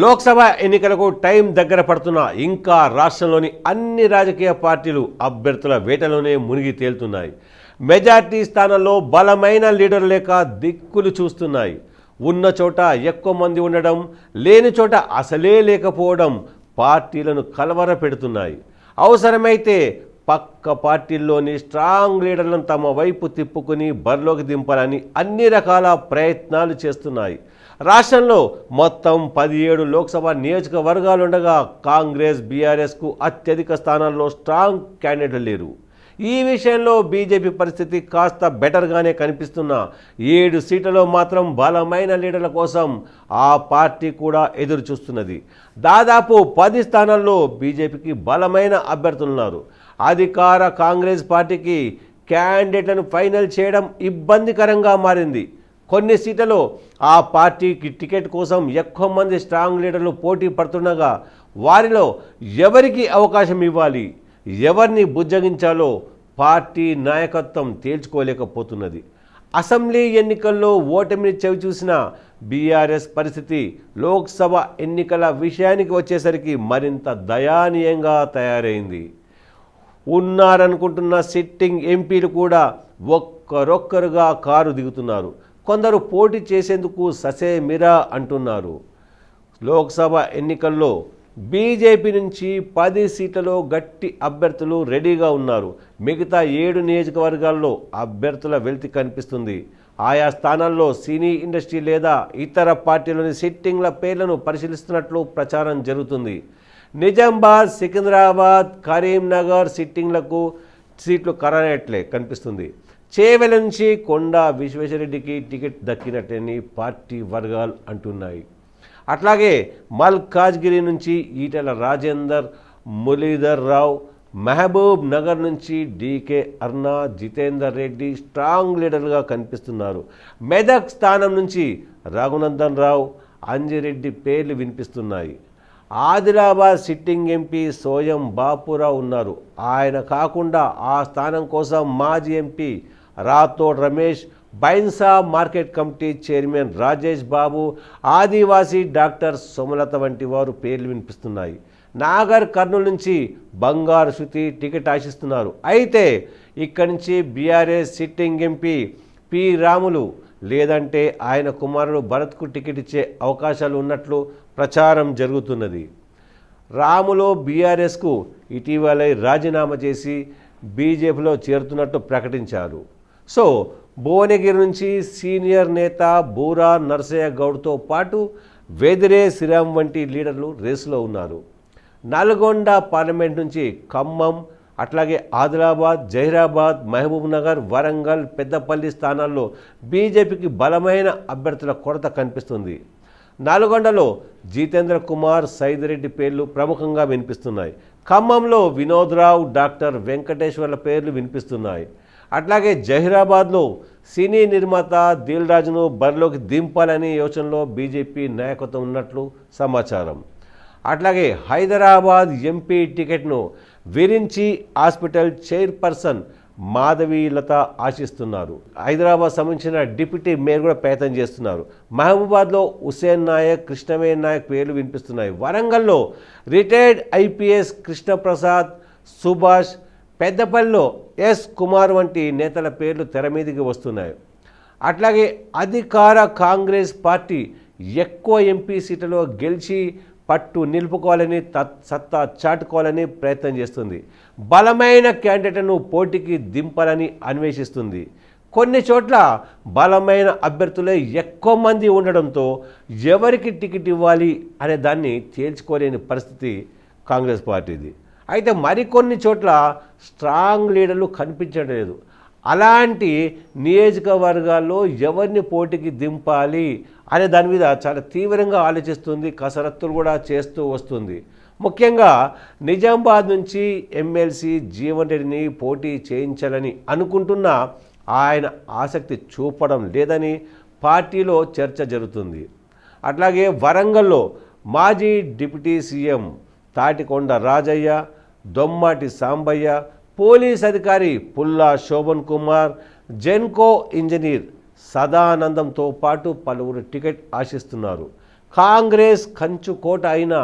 లోక్సభ ఎన్నికలకు టైం దగ్గర పడుతున్న ఇంకా రాష్ట్రంలోని అన్ని రాజకీయ పార్టీలు అభ్యర్థుల వేటలోనే మునిగి తేలుతున్నాయి. మెజార్టీ స్థానంలో బలమైన లీడర్ లేక దిక్కులు చూస్తున్నాయి. ఉన్న చోట ఎక్కువ మంది ఉండడం లేని చోట అసలే లేకపోవడం పార్టీలను కలవర పెడుతున్నాయి అవసరమైతే పక్క పార్టీల్లోని స్ట్రాంగ్ లీడర్లను తమ వైపు తిప్పుకుని బరిలోకి దింపాలని అన్ని రకాల ప్రయత్నాలు చేస్తున్నాయి. రాష్ట్రంలో మొత్తం పదిహేడు లోక్సభ నియోజకవర్గాలు ఉండగా కాంగ్రెస్ బీఆర్ఎస్కు అత్యధిక స్థానాల్లో స్ట్రాంగ్ క్యాండిడేట్లు లేరు. ఈ విషయంలో బీజేపీ పరిస్థితి కాస్త బెటర్గానే కనిపిస్తున్న. ఏడు సీట్లలో మాత్రం బలమైన లీడర్ల కోసం ఆ పార్టీ కూడా ఎదురు చూస్తున్నది. దాదాపు పది స్థానాల్లో బీజేపీకి బలమైన అభ్యర్థులున్నారు అధికార కాంగ్రెస్ పార్టీకి క్యాండిడేట్లను ఫైనల్ చేయడం ఇబ్బందికరంగా మారింది. కొన్ని సీట్లలో ఆ పార్టీకి టికెట్ కోసం ఎక్కువ మంది స్ట్రాంగ్ లీడర్లు పోటీ పడుతుండగా వారిలో ఎవరికి అవకాశం ఇవ్వాలి? ఎవరిని బుజ్జగించాలో పార్టీ నాయకత్వం తేల్చుకోలేకపోతున్నది. అసెంబ్లీ ఎన్నికల్లో ఓటమిని చవిచూసిన బీఆర్ఎస్ పరిస్థితి లోక్సభ ఎన్నికల విషయానికి వచ్చేసరికి మరింత దయానీయంగా తయారైంది. ఉన్నారనుకుంటున్న సిట్టింగ్ ఎంపీలు కూడా ఒక్కరొక్కరుగా కారు దిగుతున్నారు. కొందరు పోటీ చేసేందుకు ససేమిరా అంటున్నారు. లోక్సభ ఎన్నికల్లో బీజేపీ నుంచి పది సీట్లలో గట్టి అభ్యర్థులు రెడీగా ఉన్నారు. మిగతా ఏడు నియోజకవర్గాల్లో అభ్యర్థుల వెలితి కనిపిస్తుంది. ఆయా స్థానాల్లో సినీ ఇండస్ట్రీ లేదా ఇతర పార్టీలోని సిట్టింగ్ల పేర్లను పరిశీలిస్తున్నట్లు ప్రచారం జరుగుతుంది. నిజామాబాద్ సికింద్రాబాద్ కరీంనగర్ సిట్టింగ్లకు సీట్లు కరనట్లే కనిపిస్తుంది. చేవెల నుంచి కొండా విశ్వేశ్వరరెడ్డికి టికెట్ దక్కినట్టని పార్టీ వర్గాలు అంటున్నాయి. అట్లాగే మల్కాజ్గిరి నుంచి ఈటెల రాజేందర్ మురళీధర్ రావు మహబూబ్ నగర్ నుంచి D K Aruna Jitender Reddy strong లీడర్గా కనిపిస్తున్నారు. మెదక్ స్థానం నుంచి రఘునందన్ రావు అంజిరెడ్డి పేర్లు వినిపిస్తున్నాయి. ఆదిలాబాద్ సిట్టింగ్ ఎంపీ సోయం బాపురావు ఉన్నారు. ఆయన కాకుండా ఆ స్థానం కోసం మాజీ MP Rathod Ramesh Bhainsa market committee chairman Rajesh Babu ఆదివాసీ డాక్టర్ సుమలత వంటి వారు పేర్లు వినిపిస్తున్నాయి. నాగర్ కర్నూలు నుంచి బంగారు శృతి టికెట్ ఆశిస్తున్నారు. అయితే ఇక్కడి నుంచి BRS sitting MP P Ramulu లేదంటే ఆయన కుమారుడు భరత్కు టికెట్ ఇచ్చే అవకాశాలు ఉన్నట్లు ప్రచారం జరుగుతున్నది. రాములో బీఆర్ఎస్కు ఇటీవలే రాజీనామా చేసి బీజేపీలో చేరుతున్నట్టు ప్రకటించారు. సో భువనగిరి నుంచి సీనియర్ నేత బూరా నరసయ్య గౌడ్తో పాటు వేదిరే శ్రీరామ్ వంటి లీడర్లు రేసులో ఉన్నారు. నల్గొండ పార్లమెంట్ నుంచి ఖమ్మం అట్లాగే ఆదిలాబాద్ జహీరాబాద్ మహబూబ్ నగర్ వరంగల్ పెద్దపల్లి స్థానాల్లో బీజేపీకి బలమైన అభ్యర్థుల కొరత కనిపిస్తుంది. నల్గొండలో జితేంద్ర కుమార్ సైదిరెడ్డి పేర్లు ప్రముఖంగా వినిపిస్తున్నాయి. ఖమ్మంలో వినోద్రావు డాక్టర్ వెంకటేశ్వర్ల పేర్లు వినిపిస్తున్నాయి. అట్లాగే జహీరాబాద్లో సినీ నిర్మాత దిల్ రాజును బరిలోకి దింపాలనే యోచనలో బీజేపీ నాయకత్వం ఉన్నట్లు సమాచారం. అట్లాగే హైదరాబాద్ ఎంపీ టికెట్ను విరించి హాస్పిటల్ చైర్పర్సన్ మాధవీలత ఆశిస్తున్నారు. హైదరాబాద్ సంబంధించిన డిప్యూటీ మేయర్ కూడా ప్రయత్నం చేస్తున్నారు. మహబూబాద్లో హుసేన్ నాయక్ కృష్ణవేణ్ నాయక్ పేర్లు వినిపిస్తున్నాయి. వరంగల్లో రిటైర్డ్ ఐపీఎస్ కృష్ణప్రసాద్ సుభాష్ పెద్దపల్లిలో ఎస్ కుమార్ వంటి నేతల పేర్లు తెర మీదికి వస్తున్నాయి. అట్లాగే అధికార కాంగ్రెస్ పార్టీ ఎక్కువ ఎంపీ సీట్లలో గెలిచి పట్టు నిలుపుకోవాలని తత్ సత్తా చాటుకోవాలని ప్రయత్నం చేస్తుంది. బలమైన క్యాండిడేట్ను పోటీకి దింపాలని అన్వేషిస్తుంది. కొన్ని చోట్ల బలమైన అభ్యర్థులే ఎక్కువ మంది ఉండడంతో ఎవరికి టికెట్ ఇవ్వాలి అనే దాన్ని తేల్చుకోలేని పరిస్థితి కాంగ్రెస్ పార్టీది. అయితే మరికొన్ని చోట్ల స్ట్రాంగ్ లీడర్లు కనిపించడం లేదు. అలాంటి నియోజకవర్గాల్లో ఎవరిని పోటీకి దింపాలి అనే దాని మీద చాలా తీవ్రంగా ఆలోచిస్తుంది కసరత్తులు కూడా చేస్తూ వస్తుంది. ముఖ్యంగా నిజామాబాద్ నుంచి ఎమ్మెల్సీ జీవన్ రెడ్డిని పోటీ చేయించాలని అనుకుంటున్న ఆయన ఆసక్తి చూపడం లేదని పార్టీలో చర్చ జరుగుతుంది. అట్లాగే వరంగల్లో మాజీ deputy CM Thatikonda Rajaiah Dommati Sambaiah police అధికారి పుల్లా శోభన్ కుమార్ జెన్కో ఇంజనీర్ సదానందంతో పాటు పలువురు టికెట్ ఆశిస్తున్నారు. కాంగ్రెస్ కంచుకోట అయిన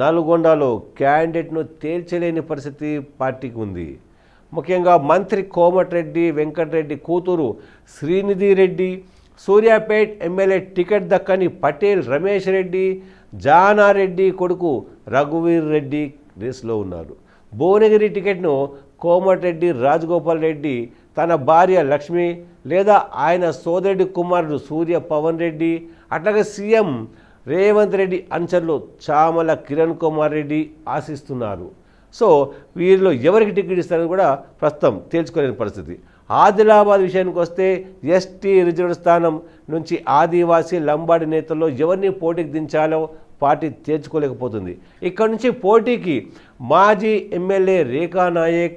నల్గొండలో క్యాండిడేట్ను తేల్చలేని పరిస్థితి పార్టీకి ఉంది. ముఖ్యంగా మంత్రి కోమటిరెడ్డి వెంకటరెడ్డి కూతురు శ్రీనిధి రెడ్డి సూర్యాపేట్ ఎమ్మెల్యే టికెట్ దక్కని పటేల్ రమేష్ రెడ్డి జానారెడ్డి కొడుకు రఘువీర్ రెడ్డి రేసులో ఉన్నారు. భువనగిరి టికెట్ను కోమటిరెడ్డి రాజగోపాల్ రెడ్డి తన భార్య లక్ష్మి లేదా ఆయన సోదరుడి కుమారుడు సూర్య పవన్ రెడ్డి అట్లాగే సీఎం రేవంత్ రెడ్డి అనుచరులు చామల కిరణ్ కుమార్ రెడ్డి ఆశిస్తున్నారు. సో వీరిలో ఎవరికి టికెట్ ఇస్తారని కూడా ప్రస్తుతం తేల్చుకోలేని పరిస్థితి. ఆదిలాబాద్ విషయానికి వస్తే ఎస్టీ రిజర్వ్ స్థానం నుంచి ఆదివాసీ లంబాడి నేతల్లో ఎవరిని పోటీకి దించాలో పార్టీ తేల్చుకోలేకపోతుంది ఇక్కడ నుంచి పోటీకి మాజీ ఎమ్మెల్యే రేఖా నాయక్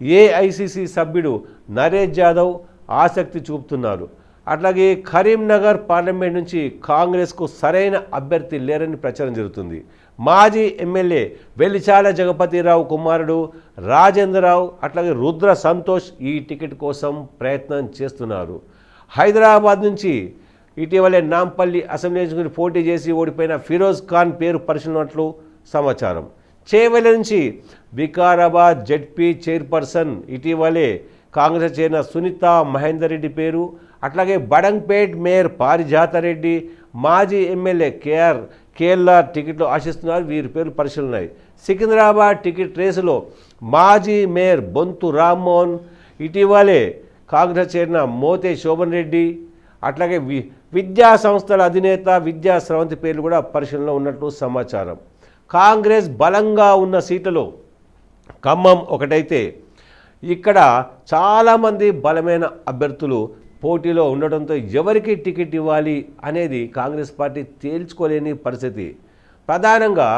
ఏఐసిసి సభ్యుడు నరేష్ యాదవ్ ఆసక్తి చూపుతున్నారు. అట్లాగే కరీంనగర్ పార్లమెంట్ నుంచి కాంగ్రెస్కు సరైన అభ్యర్థి లేరని ప్రచారం జరుగుతుంది. మాజీ ఎమ్మెల్యే వెలిచాల జగపతిరావు కుమారుడు రాజేంద్రరావు అట్లాగే రుద్ర సంతోష్ ఈ టికెట్ కోసం ప్రయత్నం చేస్తున్నారు. హైదరాబాద్ నుంచి ఇటీవలే నాంపల్లి అసెంబ్లీ నుంచి పోటీ చేసి ఓడిపోయిన ఫిరోజ్ ఖాన్ పేరు పరిశీలనట్లు సమాచారం. చేవెల నుంచి వికారాబాద్ జడ్పీ చైర్పర్సన్ ఇటీవలే కాంగ్రెస్ చేరిన సునీత మహేందర్ రెడ్డి పేరు అట్లాగే బడంగ్పేట్ మేయర్ పారిజాతారెడ్డి మాజీ ఎమ్మెల్యే కేఆర్ కేఎల్ఆర్ టికెట్లు ఆశిస్తున్నారు వీరి పేర్లు పరిశీలనాయి సికింద్రాబాద్ టికెట్ రేసులో మాజీ మేయర్ బొంతు రామ్మోహన్ ఇటీవలే కాంగ్రెస్ చేరిన మోతే శోభన్ రెడ్డి అట్లాగే వి విద్యా సంస్థల అధినేత విద్యా స్రవంతి పేర్లు కూడా పరిశీలనలో ఉన్నట్లు సమాచారం. కాంగ్రెస్ బలంగా ఉన్న సీట్లలో ఖమ్మం ఒకటైతే ఇక్కడ చాలామంది బలమైన అభ్యర్థులు పోటీలో ఉండడంతో ఎవరికి టికెట్ ఇవ్వాలి అనేది కాంగ్రెస్ పార్టీ తేల్చుకోలేని పరిస్థితి. ప్రధానంగా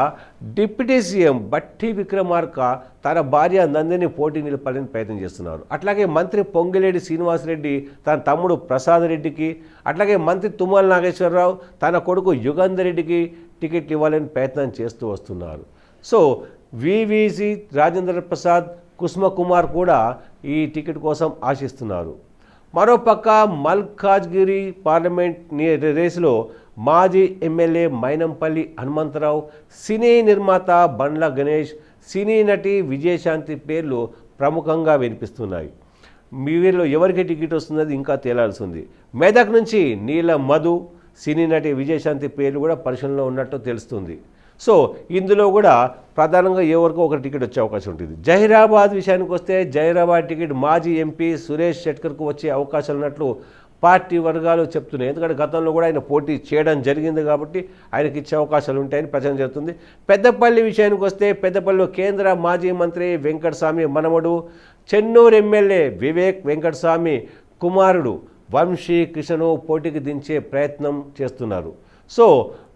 డిప్యూటీ సీఎం బట్టి విక్రమార్క తన భార్య నందిని పోటీ నిలపాలని ప్రయత్నం చేస్తున్నారు. అట్లాగే మంత్రి పొంగిలేడి శ్రీనివాసరెడ్డి తన తమ్ముడు ప్రసాద్ రెడ్డికి అట్లాగే మంత్రి తుమ్మల నాగేశ్వరరావు తన కొడుకు యుగంధర్ రెడ్డికి టికెట్ ఇవ్వాలని ప్రయత్నం చేస్తూ వస్తున్నారు. So V V C Rajendra Prasad Kusuma Kumar కూడా ఈ టికెట్ కోసం ఆశిస్తున్నారు. మరోపక్క మల్కాజ్గిరి పార్లమెంట్ రేసులో మాజీ ఎమ్మెల్యే మైనంపల్లి హనుమంతరావు సినీ నిర్మాత బండ్ల గణేష్ సినీ నటి విజయశాంతి పేర్లు ప్రముఖంగా వినిపిస్తున్నాయి. మీ వీరిలో ఎవరికి టికెట్ వస్తున్నది ఇంకా తేలాల్సి ఉంది. మెదక్ నుంచి నీల మధు సినీ నటి విజయశాంతి పేర్లు కూడా పరిశీలనలో ఉన్నట్టు తెలుస్తుంది. సో ఇందులో కూడా ప్రధానంగా ఎవరికో ఒక టికెట్ వచ్చే అవకాశం ఉంటుంది. జహీరాబాద్ విషయానికి వస్తే జహీరాబాద్ టికెట్ మాజీ ఎంపీ సురేష్ షెట్కర్కు వచ్చే అవకాశాలు ఉన్నట్లు పార్టీ వర్గాలు చెప్తున్నాయి. ఎందుకంటే గతంలో కూడా ఆయన పోటీ చేయడం జరిగింది కాబట్టి ఆయనకి ఇచ్చే అవకాశాలు ఉంటాయని ప్రచారం జరుగుతుంది. పెద్దపల్లి విషయానికి వస్తే పెద్దపల్లిలో కేంద్ర మాజీ మంత్రి వెంకటస్వామి మనవడు చెన్నూరు ఎమ్మెల్యే వివేక్ వెంకటస్వామి కుమారుడు వంశీ కృష్ణను పోటీకి దించే ప్రయత్నం చేస్తున్నారు. సో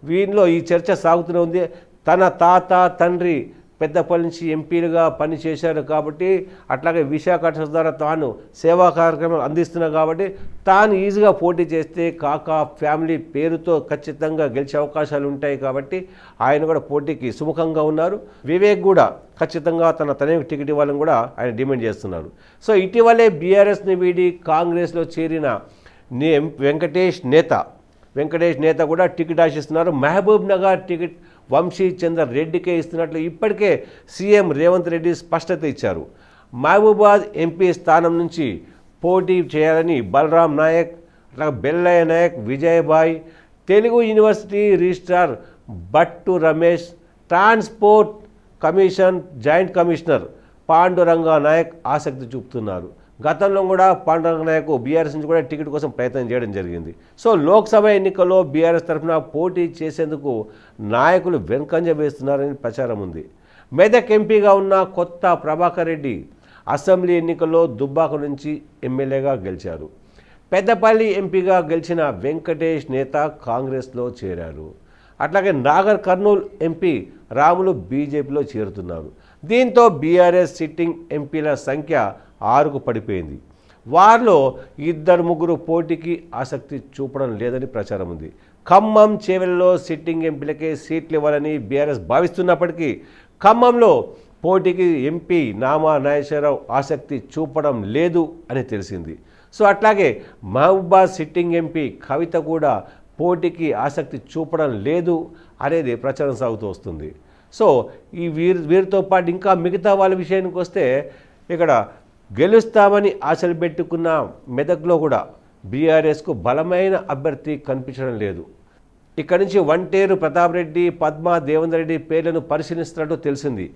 వీరిలో ఈ చర్చ సాగుతూనే ఉంది. తన తాత తండ్రి పెద్దపల్లి నుంచి ఎంపీలుగా పనిచేశారు కాబట్టి అట్లాగే విశాఖ ద్వారా తాను సేవా కార్యక్రమాలు అందిస్తున్నా కాబట్టి తాను ఈజీగా పోటీ చేస్తే కాకా ఫ్యామిలీ పేరుతో ఖచ్చితంగా గెలిచే అవకాశాలు ఉంటాయి కాబట్టి ఆయన కూడా పోటీకి సుముఖంగా ఉన్నారు. వివేక్ కూడా ఖచ్చితంగా తన తనకు టికెట్ ఇవ్వాలని కూడా ఆయన డిమాండ్ చేస్తున్నారు. సో ఇటీవలే బీఆర్ఎస్ని వీడి కాంగ్రెస్లో చేరిన నే వెంకటేష్ నేత వెంకటేష్ నేత కూడా టికెట్ ఆశిస్తున్నారు. మహబూబ్ నగర్ టికెట్ వంశీ చందర్ రెడ్డికే ఇస్తున్నట్లు ఇప్పటికే సీఎం రేవంత్ రెడ్డి స్పష్టత ఇచ్చారు. మహబూబాద్ ఎంపీ స్థానం నుంచి పోటీ చేయాలని బలరాం నాయక్ అట్లా Bellaiah Naik Vijaybhai Telugu university registrar Bhattu Ramesh transport commission joint commissioner Panduranga Naik ఆసక్తి చూపుతున్నారు. గతంలో కూడా పాండురంగ నాయకు బీఆర్ఎస్ నుంచి కూడా టికెట్ కోసం ప్రయత్నం చేయడం జరిగింది. సో లోక్సభ ఎన్నికల్లో బీఆర్ఎస్ తరఫున పోటీ చేసేందుకు నాయకులు వెనుకంజ వేస్తున్నారని ప్రచారం ఉంది. మెదక్ ఎంపీగా ఉన్న కొత్త ప్రభాకర్ రెడ్డి అసెంబ్లీ ఎన్నికల్లో దుబ్బాక నుంచి ఎమ్మెల్యేగా గెలిచారు. పెద్దపల్లి ఎంపీగా గెలిచిన వెంకటేష్ నేత కాంగ్రెస్లో చేరారు. అట్లాగే నాగర్ కర్నూలు ఎంపీ రాములు బీజేపీలో చేరుతున్నారు. దీంతో బీఆర్ఎస్ సిట్టింగ్ ఎంపీల సంఖ్య ఆరుకు పడిపోయింది. వారిలో ఇద్దరు ముగ్గురు పోటీకి ఆసక్తి చూపడం లేదని ప్రచారం ఉంది. ఖమ్మం చేవెలలో సిట్టింగ్ ఎంపీలకే సీట్లు ఇవ్వాలని బీఆర్ఎస్ భావిస్తున్నప్పటికీ ఖమ్మంలో పోటీకి ఎంపీ నామా నాగేశ్వరరావు ఆసక్తి చూపడం లేదు అని తెలిసింది. సో అట్లాగే మహబూబాద్ సిట్టింగ్ ఎంపీ కవిత కూడా పోటీకి ఆసక్తి చూపడం లేదు అనేది ప్రచారం సాగుతూ వస్తుంది. సో ఈ వీరి వీరితో పాటు ఇంకా మిగతా వాళ్ళ విషయానికి వస్తే ఇక్కడ గెలుస్తామని ఆశలు పెట్టుకున్న మెదక్లో కూడా బీఆర్ఎస్కు బలమైన అభ్యర్థి కనిపించడం లేదు. ఇక్కడి నుంచి వంటేరు ప్రతాప్ రెడ్డి పద్మ దేవేందర్ రెడ్డి పేర్లను పరిశీలిస్తున్నట్టు తెలిసింది.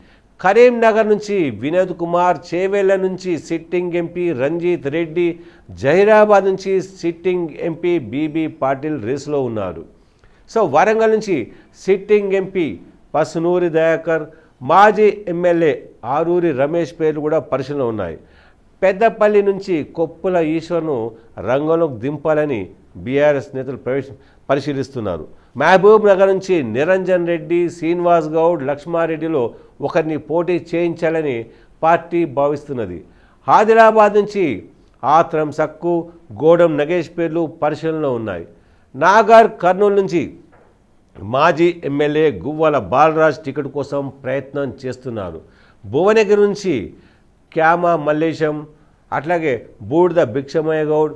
కరీంనగర్ నుంచి వినోద్ కుమార్ చేవేళ్ళ నుంచి సిట్టింగ్ ఎంపీ రంజిత్ రెడ్డి జహీరాబాద్ నుంచి సిట్టింగ్ ఎంపీ బీబీ పాటిల్ రేసులో ఉన్నారు. సో వరంగల్ నుంచి సిట్టింగ్ ఎంపీ పసునూరి దయాకర్ మాజీ ఎమ్మెల్యే ఆరూరి రమేష్ పేర్లు కూడా పరిశీలన ఉన్నాయి. పెద్దపల్లి నుంచి కొప్పుల ఈశ్వర్ను రంగంలోకి దింపాలని బీఆర్ఎస్ నేతలు ప్రవేశ పరిశీలిస్తున్నారు. మహబూబ్ నగర్ నుంచి నిరంజన్ రెడ్డి శ్రీనివాస్ గౌడ్ లక్ష్మారెడ్డిలో ఒకరిని పోటీ చేయించాలని పార్టీ భావిస్తున్నది. ఆదిలాబాద్ నుంచి ఆత్రం సక్కు గోడం నగేష్ పేర్లు పరిశీలనలో ఉన్నాయి. నాగర్ కర్నూలు నుంచి మాజీ ఎమ్మెల్యే గువ్వల బాలరాజ్ టికెట్ కోసం ప్రయత్నం చేస్తున్నారు. భువనగిరి నుంచి క్యామ మల్లేశం అట్లాగే బూడిద భిక్షమయ్య గౌడ్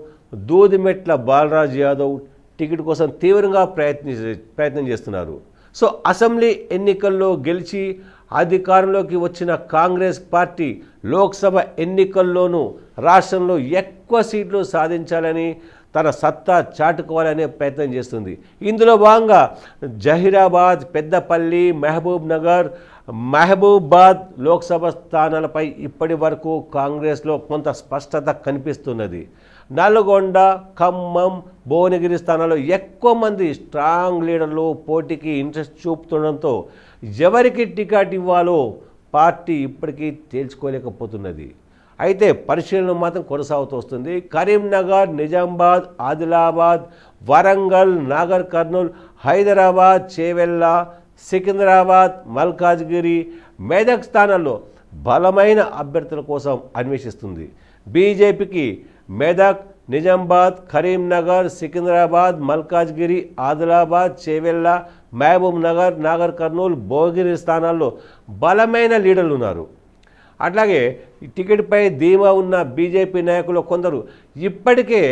దూదిమెట్ల బాలరాజ్ యాదవ్ టికెట్ కోసం తీవ్రంగా ప్రయత్ని ప్రయత్నం చేస్తున్నారు. సో అసెంబ్లీ ఎన్నికల్లో గెలిచి అధికారంలోకి వచ్చిన కాంగ్రెస్ పార్టీ లోక్సభ ఎన్నికల్లోనూ రాష్ట్రంలో ఎక్కువ సీట్లు సాధించాలని తన సత్తా చాటుకోవాలనే ప్రయత్నం చేస్తుంది. ఇందులో భాగంగా జహీరాబాద్ పెద్దపల్లి మహబూబ్ నగర్ మహబూబాద్ లోక్సభ స్థానాలపై ఇప్పటి వరకు కాంగ్రెస్లో కొంత స్పష్టత కనిపిస్తున్నది. నల్గొండ ఖమ్మం భువనగిరి స్థానాల్లో ఎక్కువ మంది స్ట్రాంగ్ లీడర్లు పోటీకి ఇంట్రెస్ట్ చూపుతుండడంతో ఎవరికి టికెట్ ఇవ్వాలో పార్టీ ఇప్పటికీ తేల్చుకోలేకపోతున్నది. అయితే పరిశీలన మాత్రం కొనసాగుతూ వస్తుంది. కరీంనగర్ నిజామాబాద్ ఆదిలాబాద్ వరంగల్ నాగర్ కర్నూల్ హైదరాబాద్ చేవెల్లా సికింద్రాబాద్ మల్కాజ్గిరి మెదక్ స్థానాల్లో బలమైన అభ్యర్థుల కోసం అన్వేషిస్తుంది. బీజేపీకి మెదక్ నిజామాబాద్ కరీంనగర్ సికింద్రాబాద్ మల్కాజ్గిరి ఆదిలాబాద్ చేవెళ్ళ మహబూబ్ నగర్ నాగర్ కర్నూలు భోగిరి స్థానాల్లో బలమైన లీడర్లు ఉన్నారు. అట్లాగే టికెట్పై ధీమా ఉన్న బీజేపీ నాయకులు కొందరు ఇప్పటికే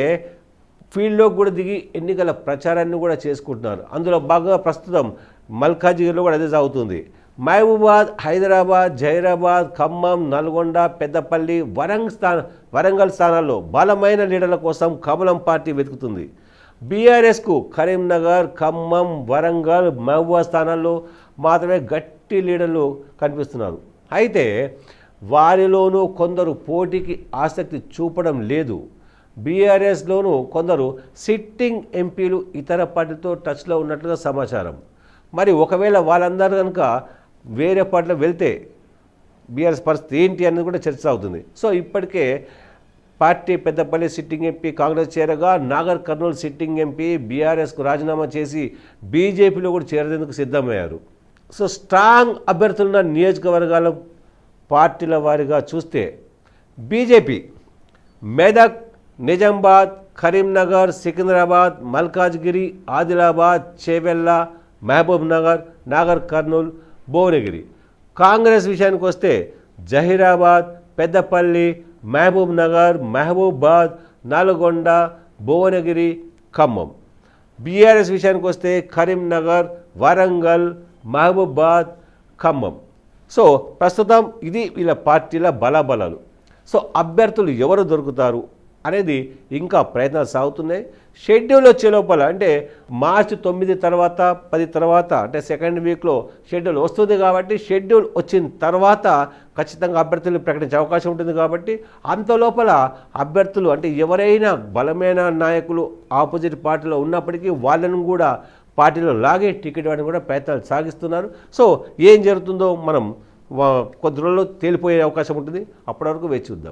ఫీల్డ్లో కూడా దిగి ఎన్నికల ప్రచారాన్ని కూడా చేసుకుంటున్నారు. అందులో బాగా ప్రస్తుతం మల్కాజ్గిరిలో కూడా అదే సాగుతుంది. మహబూబాద్ హైదరాబాద్ జైరాబాద్ ఖమ్మం నల్గొండ పెద్దపల్లి వరంగ్ స్థాన వరంగల్ స్థానాల్లో బలమైన లీడర్ల కోసం కమలం పార్టీ వెతుకుతుంది. బీఆర్ఎస్కు కరీంనగర్ ఖమ్మం వరంగల్ మహబూబాద్ స్థానాల్లో మాత్రమే గట్టి లీడర్లు కనిపిస్తున్నారు. అయితే వారిలోనూ కొందరు పోటీకి ఆసక్తి చూపడం లేదు. బీఆర్ఎస్లోనూ కొందరు సిట్టింగ్ ఎంపీలు ఇతర పార్టీతో టచ్లో ఉన్నట్లుగా సమాచారం. మరి ఒకవేళ వాళ్ళందరూ కనుక వేరే పాటలో వెళ్తే బీఆర్ఎస్ పరిస్థితి ఏంటి అనేది కూడా చర్చ అవుతుంది సో ఇప్పటికే party Peddapalli sitting MP Congress చేరగా నాగర్ కర్నూలు సిట్టింగ్ ఎంపీ బీఆర్ఎస్కు రాజీనామా చేసి బీజేపీలో కూడా చేరేందుకు సిద్ధమయ్యారు. సో స్ట్రాంగ్ అభ్యర్థులున్న నియోజకవర్గాల పార్టీల వారిగా చూస్తే బీజేపీ మెదక్ నిజామాబాద్ కరీంనగర్ సికింద్రాబాద్ మల్కాజ్గిరి ఆదిలాబాద్ చేవెల్లా మహబూబ్ నగర్ నాగర్ కర్నూల్ భువనగిరి. కాంగ్రెస్ విషయానికి వస్తే జహీరాబాద్ పెద్దపల్లి మహబూబ్ నగర్ మహబూబాద్ నల్గొండ భువనగిరి ఖమ్మం. బీఆర్ఎస్ విషయానికి వస్తే కరీంనగర్ వరంగల్ మహబూబాద్ ఖమ్మం. సో ప్రస్తుతం ఇది వీళ్ళ పార్టీల బలాబలాలు. సో అభ్యర్థులు ఎవరు దొరుకుతారు? అనేది ఇంకా ప్రయత్నాలు సాగుతున్నాయి. షెడ్యూల్ వచ్చే లోపల అంటే మార్చి తొమ్మిది తర్వాత పది తర్వాత అంటే సెకండ్ వీక్లో షెడ్యూల్ వస్తుంది కాబట్టి షెడ్యూల్ వచ్చిన తర్వాత ఖచ్చితంగా అభ్యర్థులు ప్రకటించే అవకాశం ఉంటుంది కాబట్టి అంత లోపల అభ్యర్థులు అంటే ఎవరైనా బలమైన నాయకులు ఆపోజిట్ పార్టీలో ఉన్నప్పటికీ వాళ్ళను కూడా పార్టీలో లాగే టికెట్ ఇవ్వడానికి కూడా ప్రయత్నాలు సాగిస్తున్నారు. సో ఏం జరుగుతుందో మనం కొద్ది రోజుల్లో తేలిపోయే అవకాశం ఉంటుంది. అప్పటి వరకు వేచి చూద్దాం.